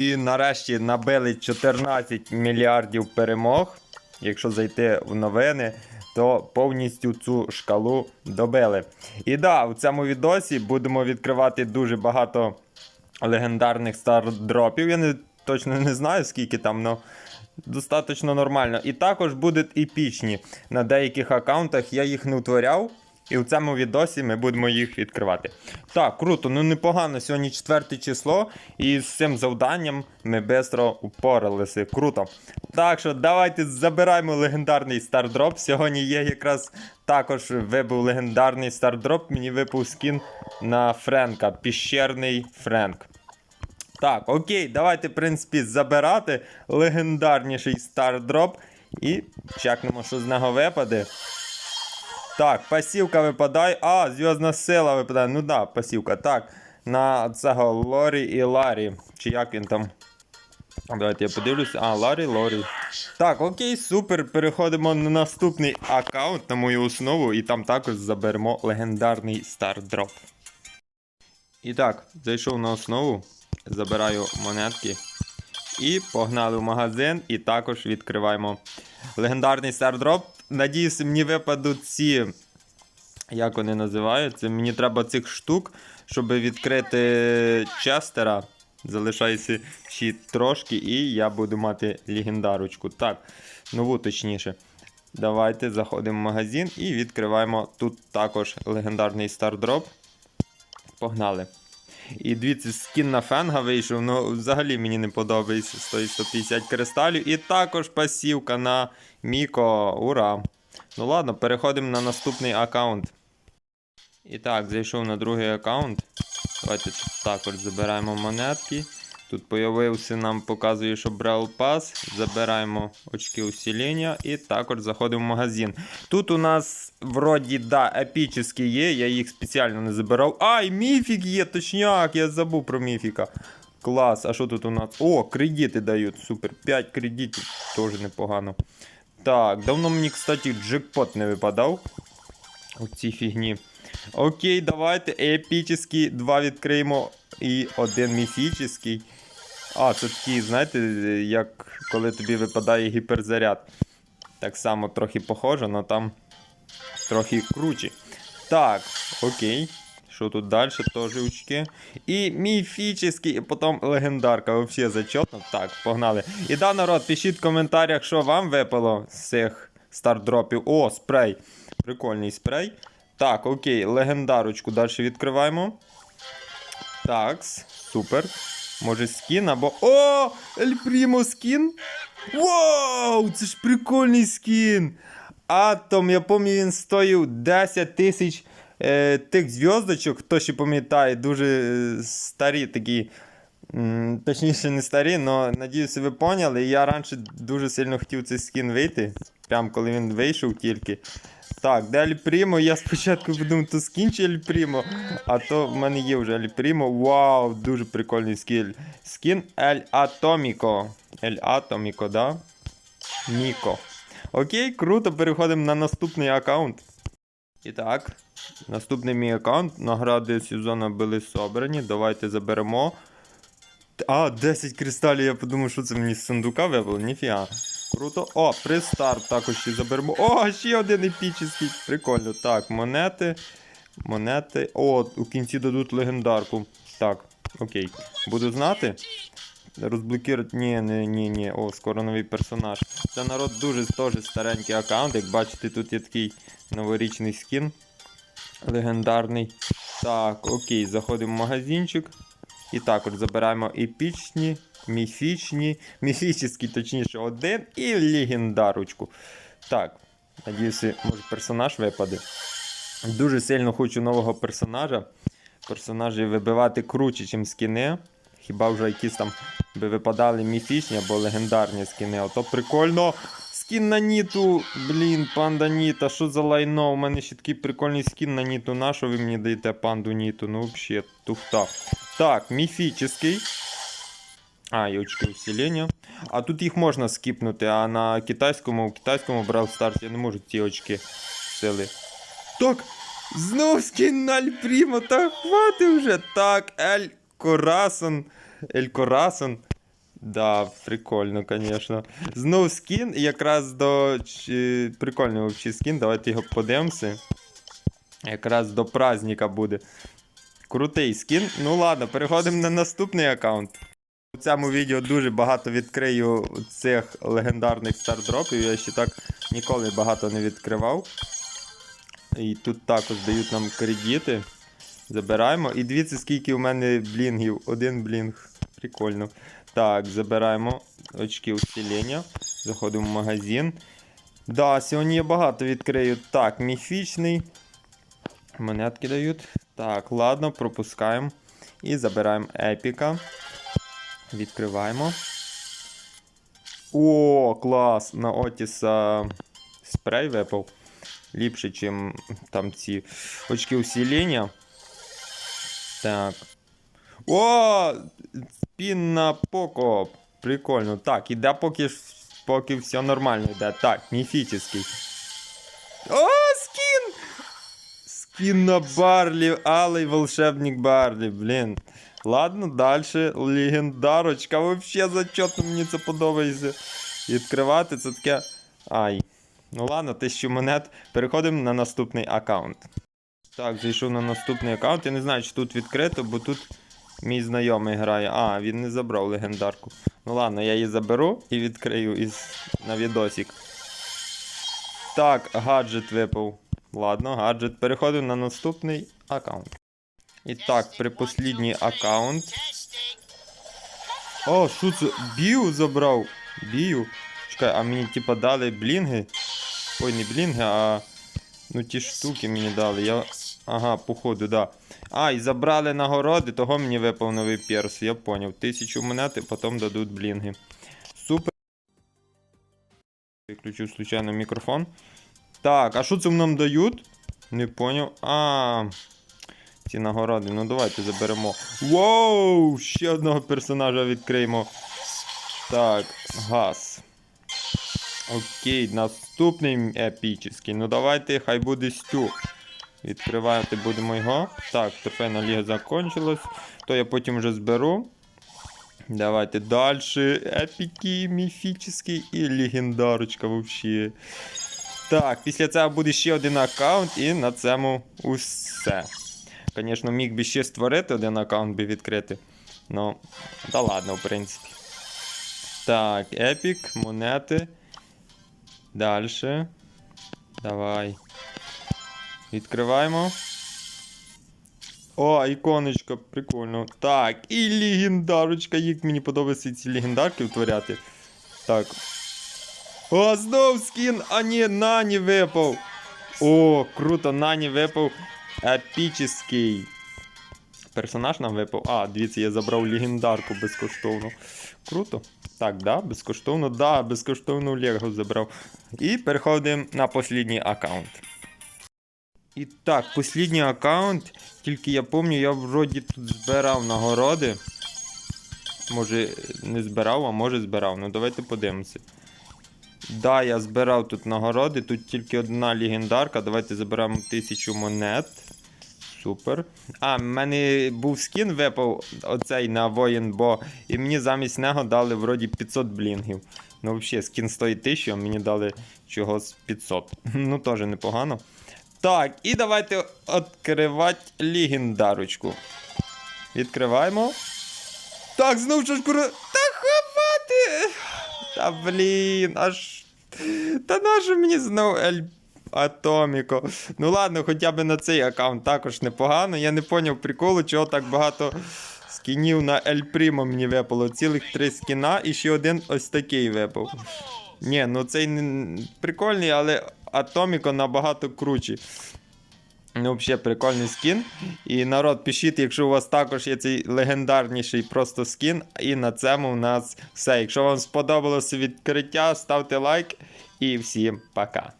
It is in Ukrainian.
І нарешті набили 14 мільярдів перемог. Якщо зайти в новини, то повністю цю шкалу добили. І да, у цьому відосі будемо відкривати дуже багато легендарних стардропів. Я не, точно не знаю, скільки там, але достатньо нормально. І також будуть епічні. На деяких аккаунтах я їх не утворяв. І в цьому відосі ми будемо їх відкривати. Так, круто, ну непогано. Сьогодні четверте число, і з цим завданням ми швидко упоралися. Круто. Так що давайте забираємо легендарний стардроп. Сьогодні є якраз також вибув легендарний стардроп. Мені випав скін на Френка, піщерний Френк. Так, окей, давайте, в принципі, забирати легендарніший стардроп і чекнемо, що з нього випаде. Так, пасівка випадає. А, зв'язна сила випадає. Ну да, пасівка. Так. На цього Лорі і Ларі. Чи як він там? Давайте я подивлюся. А, Ларі, Лорі. Так, окей, супер. Переходимо на наступний аккаунт на мою основу, і там також заберемо легендарний стардроп. І так, зайшов на основу, забираю монетки. І погнали в магазин, і також відкриваємо легендарний стардроп. Надіюсь, мені випадуть ці. Як вони називаються? Мені треба цих штук, щоб відкрити Честера. Залишається ще трошки, і я буду мати легендарочку. Так, нову точніше. Давайте заходимо в магазин і відкриваємо тут також легендарний стардроп. Погнали. І дивіться, скін на фенга вийшов, ну взагалі мені не подобається. Стоїть 150 кристалів. І також пасівка на Міко. Ура! Ну ладно, переходимо на наступний аккаунт. І так, зайшов на другий аккаунт. Давайте також забираємо монетки. Тут появився, нам показує, що Brawl Pass. Забираємо очки усилення і також заходимо в магазин. Тут у нас вроді да, епічні є, я їх спеціально не забирав. Ай, міфік є, точняк, я забув про міфіка. Клас, а що тут у нас? О, кредити дають, супер. 5 кредитів, теж непогано. Так, давно мені, кстати, джекпот не випадав. У цій фігні. Окей, давайте епічний два відкриємо і один міфічний. А, це такий, знаєте, як коли тобі випадає гіперзаряд. Так само трохи похоже, але там трохи круче. Так, окей. Що тут далі? Теж очки. І міфічний, і потім легендарка. Взагалі зачетно. Так, погнали. І да, народ, пишіть в коментарях, що вам випало з цих стардропів. О, спрей. Прикольний спрей. Так, окей, легендарочку далі відкриваємо. Так, супер. Може скін або. О! Ель Прімо скін! Вау! Це ж прикольний скін! Атом, я пам'ятаю, він стоїв 10 тисяч е, тих зв'язочок, хто ще пам'ятає, дуже е, старі такі. Точніше, не старі, але надіюся, ви поняли. Я раніше дуже сильно хотів цей скін вийти. Прям коли він вийшов тільки. Так, де Ель Прімо? Я спочатку подумав, то скін чи Ель Прімо, а то в мене є вже Ель Прімо. Вау, дуже прикольний скін. Скін Ель Атоміко. Ель Атоміко, да? Міко. Окей, круто, переходимо на наступний аккаунт. І так, наступний мій аккаунт. Награди сезону були собрані. Давайте заберемо. А, 10 кристалів, я подумав, що це мені з сундука випало, ніфіга. Круто. О, пристарт також ще заберемо. О, ще один епічний. Прикольно. Так, монети. Монети. О, у кінці дадуть легендарку. Так, окей. Буду знати. Розблокувати. Ні, ні, ні, ні. О, скоро новий персонаж. Це народ дуже теж старенький аккаунт. Як бачите, тут є такий новорічний скін. Легендарний. Так, окей, заходимо в магазинчик. І також забираємо епічні, міфічні, міфічні, точніше, один і легендарочку. Так, надіюся, може персонаж випаде. Дуже сильно хочу нового персонажа. Персонажі вибивати круче, ніж скіни. Хіба вже якісь там би випадали міфічні або легендарні скіни. Ото прикольно. Скін на Ніту, блін, панда Ніта, що за лайно? У мене ще такий прикольний скін на Ніту. На що ви мені даєте панду Ніту? Ну, взагалі, туфта. Так, міфічний. А, і очки усилення. А тут їх можна скіпнути, а на китайському, в китайському Brawl Stars я не можу ці очки сили. Так, знов скін на Аль Прімо, так хвати вже. Так, Ель Корасон. Ель Корасон. Да, прикольно, звісно. Знов скін, якраз до. чи- Прикольний взагалі скін, давайте його подивимося. Якраз до праздника буде. Крутий скін. Ну ладно, переходимо на наступний аккаунт. У цьому відео дуже багато відкрию цих легендарних стардропів. Я ще так ніколи багато не відкривав. І тут також дають нам кредити. Забираємо. І дивіться, скільки у мене блінгів. Один блінг. Прикольно. Так, забираємо очки усилення. Заходимо в магазин. Да, сьогодні я багато відкрию. Так, міфічний. Монетки дають. Так, ладно, пропускаємо. І забираємо епіка. Відкриваємо. О, клас! На Отіса спрей випав. Ліпше, ніж там ці очки усилення. Так. О! Спін на Поко. Прикольно. Так, іде поки, поки все нормально йде. Так, міфічний. О, скін! Скін на Барлі, алий волшебник Барлі, блін. Ладно, далі. Легендарочка. Вообще зачетно мені це подобається. Відкривати це таке. Ай. Ну ладно, тисячу монет. Переходимо на наступний аккаунт. Так, зайшов на наступний аккаунт. Я не знаю, чи тут відкрито, бо тут мій знайомий грає. А, він не забрав легендарку. Ну ладно, я її заберу і відкрию із... на відосик. Так, гаджет випав. Ладно, гаджет. Переходимо на наступний аккаунт. І так, припослідній аккаунт. О, що це? Бію забрав. Бію. Чекай, а мені типа дали блінги. Ой, не блінги, а. Ну ті штуки мені дали. Я. Ага, походу, да. А, і забрали нагороди, того мені випав новий перс, я поняв. Тисячу монет, і потім дадуть блінги. Супер. Виключив случайно мікрофон. Так, а що це нам дають? Не поняв. А. Ці нагороди. Ну давайте заберемо. Воу! Ще одного персонажа відкриємо. Так, газ. Окей, наступний епічний. Ну давайте, хай буде стю. Відкривати будемо його. Так, трофейна ліга закончилась. То я потім вже зберу. Давайте далі. Епіки, міфічний і легендарочка вообще. Так, після цього буде ще один аккаунт, і на цьому усе. Звісно, міг би ще створити один аккаунт би відкрити. Ну, та ладно, в принципі. Так, епік, монети. Далі. Давай. Відкриваємо. О, іконочка, прикольно. Так, і легендарочка. Як мені подобається ці легендарки втворяти. Так. О, знов скін! А ні, Нані випав. О, круто, Нані випав. Епічний. Персонаж нам випав. А, дивіться, я забрав легендарку безкоштовно. Круто. Так, да, безкоштовно, да, безкоштовно Лего забрав. І переходимо на послідній аккаунт. І так, послідній аккаунт. Тільки я пам'ятаю, я вроді тут збирав нагороди. Може, не збирав, а може збирав. Ну давайте подивимося. Да, я збирав тут нагороди. Тут тільки одна легендарка. Давайте заберемо 1000 монет. Супер. А, в мене був скін випав оцей на воїн, бо і мені замість нього дали вроді 500 блінгів. Ну, взагалі, скін стоїть 1000, а мені дали чогось 500. Ну, теж непогано. Так, і давайте відкривати легендарочку. Відкриваємо. Так, знову ж кура. Та ховати! Та блін, аж. Та нащо мені знову Ель Атоміко? Ну ладно, хоча б на цей аккаунт також непогано. Я не поняв приколу, чого так багато скінів на Ель Примо мені випало. Цілих три скіна і ще один ось такий випав. Ні, ну цей не... прикольний, але Атоміко набагато круче. Ну, взагалі прикольний скін. І народ, пишіть, якщо у вас також є цей легендарніший просто скін. І на цьому у нас все. Якщо вам сподобалося відкриття, ставте лайк і всім пока.